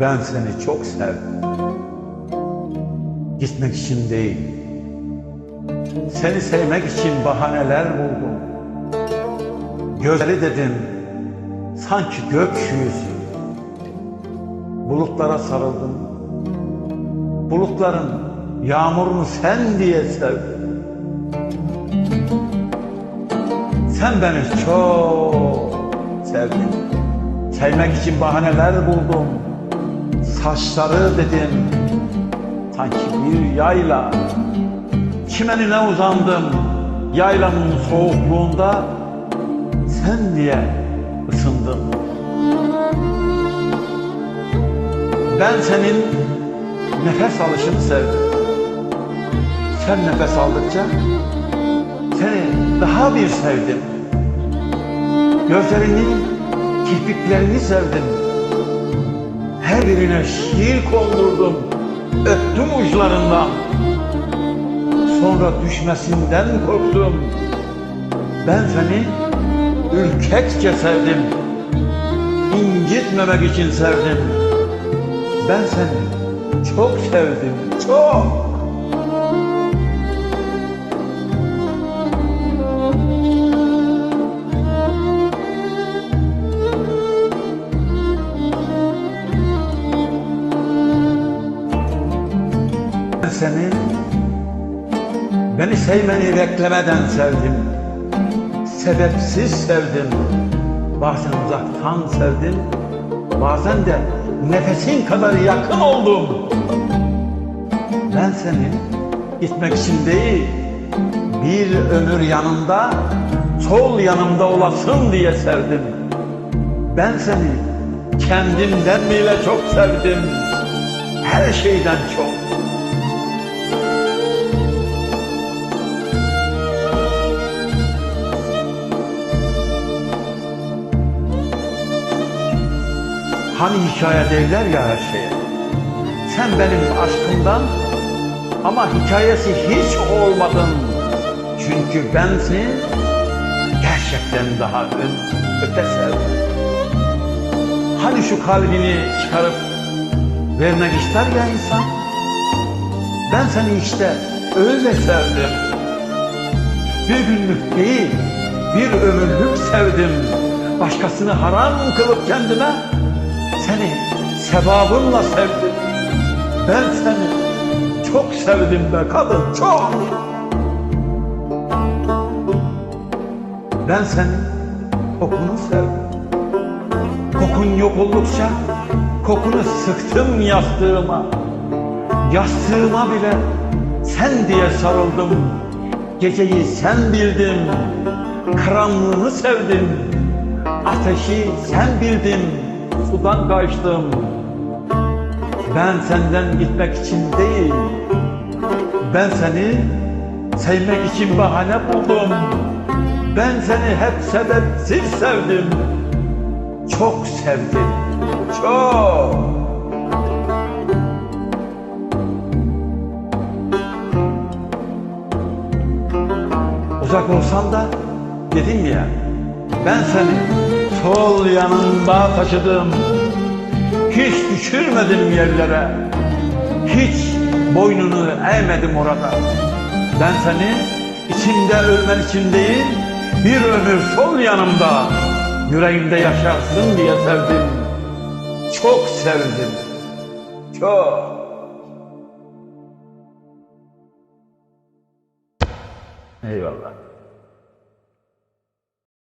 Ben seni çok sevdim. Gitmek için değil. Seni sevmek için bahaneler buldum. Gözleri dedim, sanki gökyüzü. Bulutlara sarıldım. Bulutların yağmurunu sen diye sevdim. Sen beni çok sevdin. Sevmek için bahaneler buldum. Saçları dedim, sanki bir yayla. Çimenine uzandım, yaylanın soğukluğunda sen diye ısındım. Ben senin nefes alışını sevdim. Sen nefes aldıkça seni daha bir sevdim. Gözlerinin kirpiklerini sevdim. Her birine şiir kondurdum. Öptüm uçlarından. Sonra düşmesinden korktum. Ben seni ürkekçe sevdim. İncitmemek için sevdim. Ben seni çok sevdim, çok. Seni, beni sevmeni beklemeden sevdim. Sebepsiz sevdim. Bazen uzaktan sevdim. Bazen de nefesin kadar yakın oldum. Ben seni gitmek için değil, bir ömür yanında, sol yanımda olasın diye sevdim. Ben seni kendimden bile çok sevdim. Her şeyden çok. Hani hikaye derler ya her şeye. Sen benim aşkımdan ama hikayesi hiç olmadın. Çünkü ben seni gerçekten daha ön, öte sevdim. Hani şu kalbini çıkarıp vermek ister ya insan. Ben seni işte öyle sevdim. Bir günlük değil, bir ömürlük sevdim. Başkasını haram kılıp kendime seni sevabımla sevdim. Ben seni çok sevdim be kadın, çok. Ben senin kokunu sevdim. Kokun yok oldukça kokunu sıktım yastığıma. Yastığıma bile sen diye sarıldım. Geceyi sen bildin, karanlığını sevdim. Ateşi sen bildin, sudan kaçtım. Ben senden gitmek için değil, ben seni sevmek için bahane buldum. Ben seni hep sebepsiz sevdim. Çok sevdim, çok. Uzak olsan da dedim ya, ben seni sol yanımda taşıdım. Hiç düşürmedim yerlere. Hiç boynunu eğmedim orada. Ben seni içimde ölmen için değil, bir ömür sol yanımda, yüreğimde yaşarsın diye sevdim. Çok sevdim. Çok. Eyvallah.